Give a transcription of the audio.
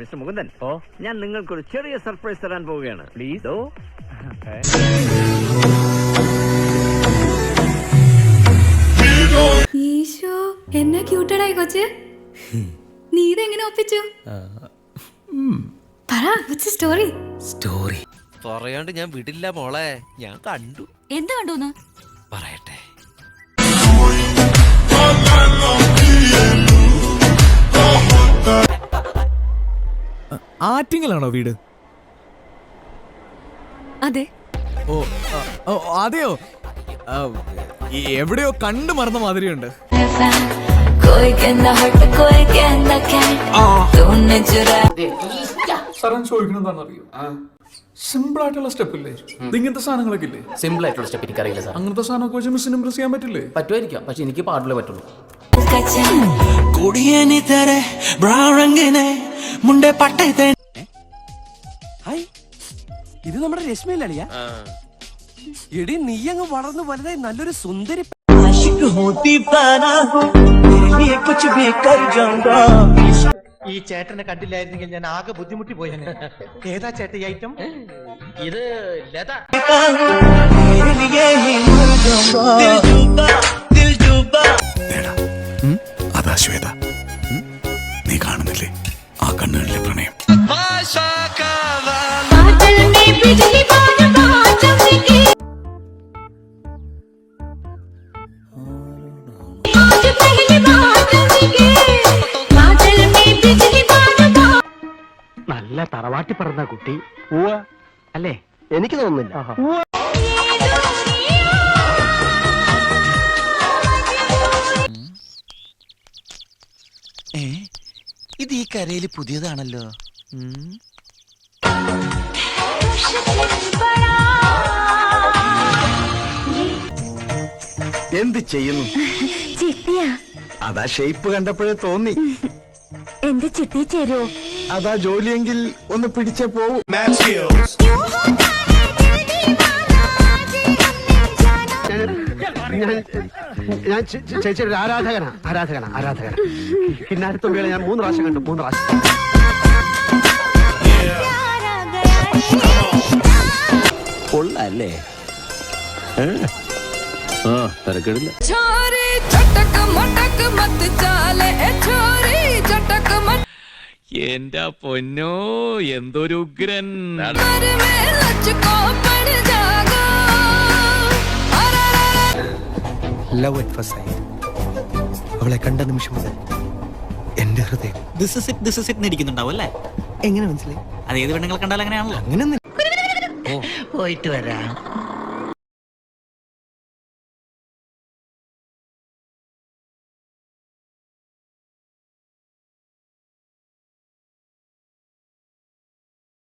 Mister Mukundan ഓ. ഞാൻ നിങ്ങൾക്കൊരു ചെറിയ സർപ്രൈസ് തരാൻ പോവുകയാണ്. പ്ലീസ് ഓ ഈശോ എന്നാ ക്യൂട്ടഡായി കൊച്ച്. നീ ഇതെങ്ങനെ ഒപ്പിച്ചു? പറ സ്റ്റോറി സ്റ്റോറി പറയാണ്ട് ഞാൻ വിടില്ല മോളെ ഞാൻ കണ്ടു. എന്ത് കണ്ടു പറയട്ടെ. ആറ്റിങ്ങലാണോ വീട്? അതെ. ഓ ഓ, അതെയോ? എവിടെയോ കണ്ടു മറന്ന മാതിരിയുണ്ട്. कोई അറിയോ സിമ്പിൾ ആയിട്ടുള്ള സ്റ്റെപ്പ് ഇല്ലേ ഇങ്ങനത്തെ സാധനങ്ങളൊക്കെ ഇല്ലേ? സിമ്പിൾ ആയിട്ടുള്ള അങ്ങനത്തെ ചെയ്യാൻ പറ്റുമായിരിക്കാം. പക്ഷെ എനിക്ക് പാടില്ല പറ്റുള്ളൂ. മുണ്ടേ പട്ടയത്തെ ഹായ് ഇത് നമ്മുടെ രശ്മിയിലളിയ എടി നീ അങ്ങ് വളർന്നു വലുതായി നല്ലൊരു സുന്ദരി ഈ ചേട്ടനെ കണ്ടില്ലായിരുന്നെങ്കിൽ ഞാൻ ആകെ ബുദ്ധിമുട്ടി പോയനെ. ഏതാ ചേട്ട ഐറ്റം ഇത് ലത. നല്ല തറവാട്ടി പറഞ്ഞ കുട്ടി അല്ലേ? എനിക്ക് തോന്നുന്നില്ല. ഇത് ഈ കരയിൽ പുതിയതാണല്ലോ. എന്ത് ചെയ്യുന്നു? ചിട്ടിയാ അതാ ഷേപ്പ് കണ്ടപ്പോഴേ തോന്നി. എന്റെ ചിട്ടി ചേരുവോ അതാ ജോലിയെങ്കിൽ ഒന്ന് പിടിച്ചേ പോവും. ഞാൻ ചേച്ചി ആരാധകനാ ആരാധകന ആരാധകന. പിന്നെ അടുത്ത വേള ഞാൻ മൂന്ന് പ്രാവശ്യം കണ്ടു മൂന്ന് പ്രാവശ്യം. കൊള്ളല്ലേ? ആ തിരക്കിടില്ല. ചോരി ചട്ടക്ക് മട്ടക്ക് മത്ത് ചാലേ ചോരി ചട്ടക്ക് മട്ട എന്റെ പൊന്നോ എന്തൊരു ഉഗ്രൻ. ലവ് അറ്റ് ഫസ്റ്റ് അവളെ കണ്ട നിമിഷം മുതൽ എന്റെ ഹൃദയം. This is it this is it ഇരിക്കുന്നുണ്ടാവും അല്ലേ? എങ്ങനെ മനസ്സിലായി? അത് ഏത് പെണ്ണുങ്ങൾ കണ്ടാലും അങ്ങനെയാണല്ലോ. അങ്ങനെ പോയിട്ട് വരാം.